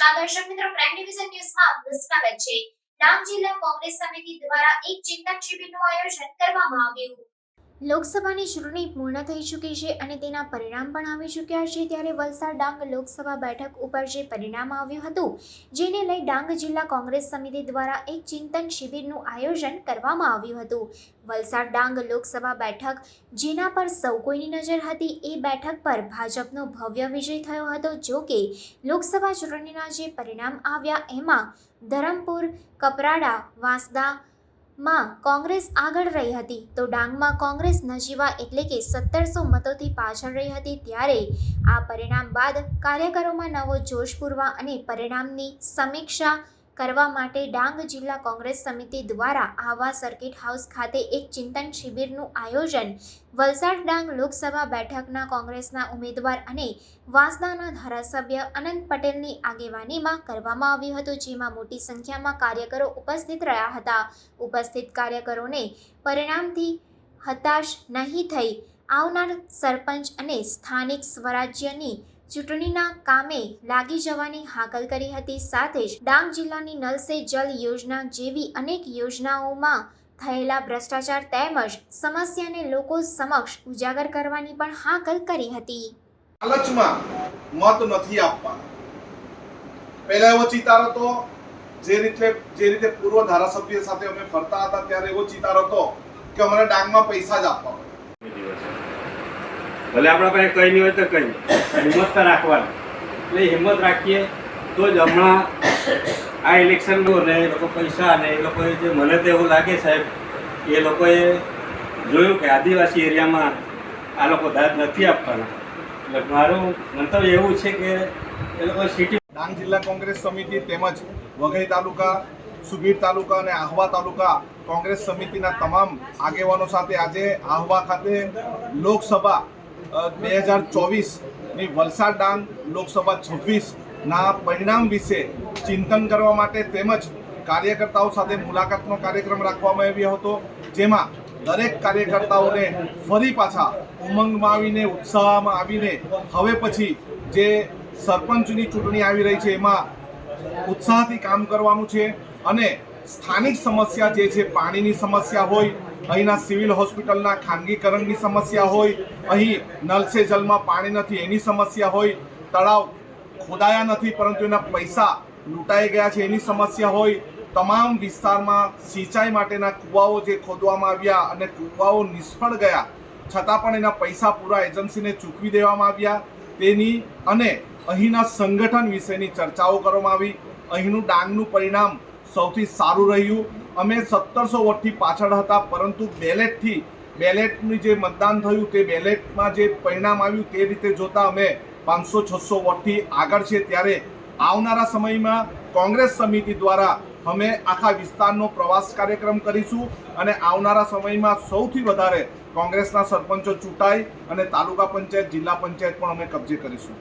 નમસ્કાર દર્શક મિત્રો પ્રાઇમ ડિવિઝન ન્યૂઝમાં સ્વાગત છે. ડાંગ જિલ્લા કોંગ્રેસ સમિતિ દ્વારા એક ચિંતન શિબિરનું આયોજન કરવામાં આવ્યું. લોકસભાની ચૂંટણી પૂર્ણ થઈ ચૂકી છે અને તેના પરિણામ પણ આવી ચૂક્યા છે ત્યારે વલસાડ ડાંગ લોકસભા બેઠક ઉપર જે પરિણામ આવ્યું હતું, જેને લઈ ડાંગ જિલ્લા કોંગ્રેસ સમિતિ દ્વારા એક ચિંતન શિબિરનું આયોજન કરવામાં આવ્યું હતું. વલસાડ ડાંગ લોકસભા બેઠક, જેના પર સૌ કોઈની નજર હતી, એ બેઠક પર ભાજપનો ભવ્ય વિજય થયો હતો, જો કે લોકસભા ચૂંટણીના જે પરિણામ આવ્યા, એમાં ધરમપુર, કપરાડા, વાંસદા માં કોંગ્રેસ આગળ રહી હતી તો ડાંગમાં કોંગ્રેસ નજીવા એટલે કે સત્તરસો મતોથી પાછળ રહી હતી ત્યારે આ પરિણામ બાદ કાર્યકરોમાં નવો જોશ પૂરવા અને પરિણામની સમીક્ષા કરવા માટે ડાંગ જિલ્લા કોંગ્રેસ સમિતિ દ્વારા આવા સર્કિટ હાઉસ ખાતે એક ચિંતન શિબિરનું આયોજન, વલસાડ ડાંગ લોકસભા બેઠકના કોંગ્રેસના ઉમેદવાર અને વાંસદાના ધારાસભ્ય અનંત પટેલની આગેવાનીમાં કરવામાં આવ્યું હતું, જેમાં મોટી સંખ્યામાં કાર્યકરો ઉપસ્થિત રહ્યા હતા. ઉપસ્થિત કાર્યકરોને પરિણામથી હતાશ નહીં થઈ આવનાર સરપંચ અને સ્થાનિક સ્વરાજ્યની ચૂંટણીના કામે લાગી જવાની હાકલ કરી હતી. સાથે જ ડાંગ જિલ્લાની નલ સે જલ યોજના જેવી અનેક યોજનાઓમાં થયેલા ભ્રષ્ટાચાર તેમજ સમસ્યાને લોકો સમક્ષ ઉજાગર કરવાની પણ હાકલ કરી હતી. લાલચમાં મત નથી આપવા. પહેલા એવો ચિતાર હતો, જે રીતે જે રીતે પૂર્વ ધારાસભ્ય સાથે અમે ફરતા હતા, ત્યારે એવો ચિતાર હતો કે અમારે ડાંગમાં પૈસા જ આપવા ભલે આપણા પાસે કંઈ નહીં હોય તો કંઈ હિંમત તો રાખવાની. એટલે હિંમત રાખીએ તો જ હમણાં આ ઇલેક્શન ને એ લોકો પૈસા અને એ લોકોએ જે મને તો એવું લાગે સાહેબ એ લોકોએ જોયું કે આદિવાસી એરિયામાં આ લોકો દાદ નથી આપવાના. એટલે મારું મંતવ્ય એવું છે કે એ લોકો સિટી ડાંગ જિલ્લા કોંગ્રેસ સમિતિ તેમજ વઘઈ તાલુકા, સુબીર તાલુકા અને આહવા તાલુકા કોંગ્રેસ સમિતિના તમામ આગેવાનો સાથે આજે આહવા ખાતે લોકસભા બે હજાર ચોવીસની વલસાડ ડાંગ લોકસભા છવ્વીસના પરિણામ વિશે ચિંતન કરવા માટે તેમજ કાર્યકર્તાઓ સાથે મુલાકાતનો કાર્યક્રમ રાખવામાં આવ્યો હતો, જેમાં દરેક કાર્યકર્તાઓને ફરી પાછા ઉમંગમાં આવીને, ઉત્સાહમાં આવીને, હવે પછી જે સરપંચની ચૂંટણી આવી રહી છે એમાં ઉત્સાહથી કામ કરવાનું છે અને સ્થાનિક સમસ્યા જે છે, પાણીની સમસ્યા હોય અહીંના સિવિલ હોસ્પિટલના ખાનગીકરણની સમસ્યા હોય, અહીં નલ સે જલમાં પાણી નથી, એની સમસ્યા હોય, તળાવ ખોદાયા નથી, પરંતુ એના પૈસા લૂંટાઈ ગયા છે, એની સમસ્યા હોય. તમામ વિસ્તારમાં સિંચાઈ માટેના કૂવાઓ જે ખોદવામાં આવ્યા અને કૂવાઓ નિષ્ફળ ગયા, છતાં પણ એના પૈસા પૂરા એજન્સીને ચૂકવી દેવામાં આવ્યા. તેની અને અહીંના સંગઠન વિશેની ચર્ચાઓ કરવામાં આવી. અહીંનું ડાંગનું પરિણામ સૌથી સારું રહ્યું. અમે સત્તરસો વોટથી પાછળ હતા, પરંતુ બેલેટથી, બેલેટનું જે મતદાન થયું તે બેલેટમાં જે પરિણામ આવ્યું તે રીતે જોતા અમે પાંચસો, છસો વોટથી આગળ છે ત્યારે આવનારા સમયમાં કોંગ્રેસ સમિતિ દ્વારા અમે આખા વિસ્તારનો પ્રવાસ કાર્યક્રમ કરીશું અને આવનારા સમયમાં સૌથી વધારે કોંગ્રેસના સરપંચો ચૂંટાય અને તાલુકા પંચાયત, જિલ્લા પંચાયત પણ અમે કબજે કરીશું.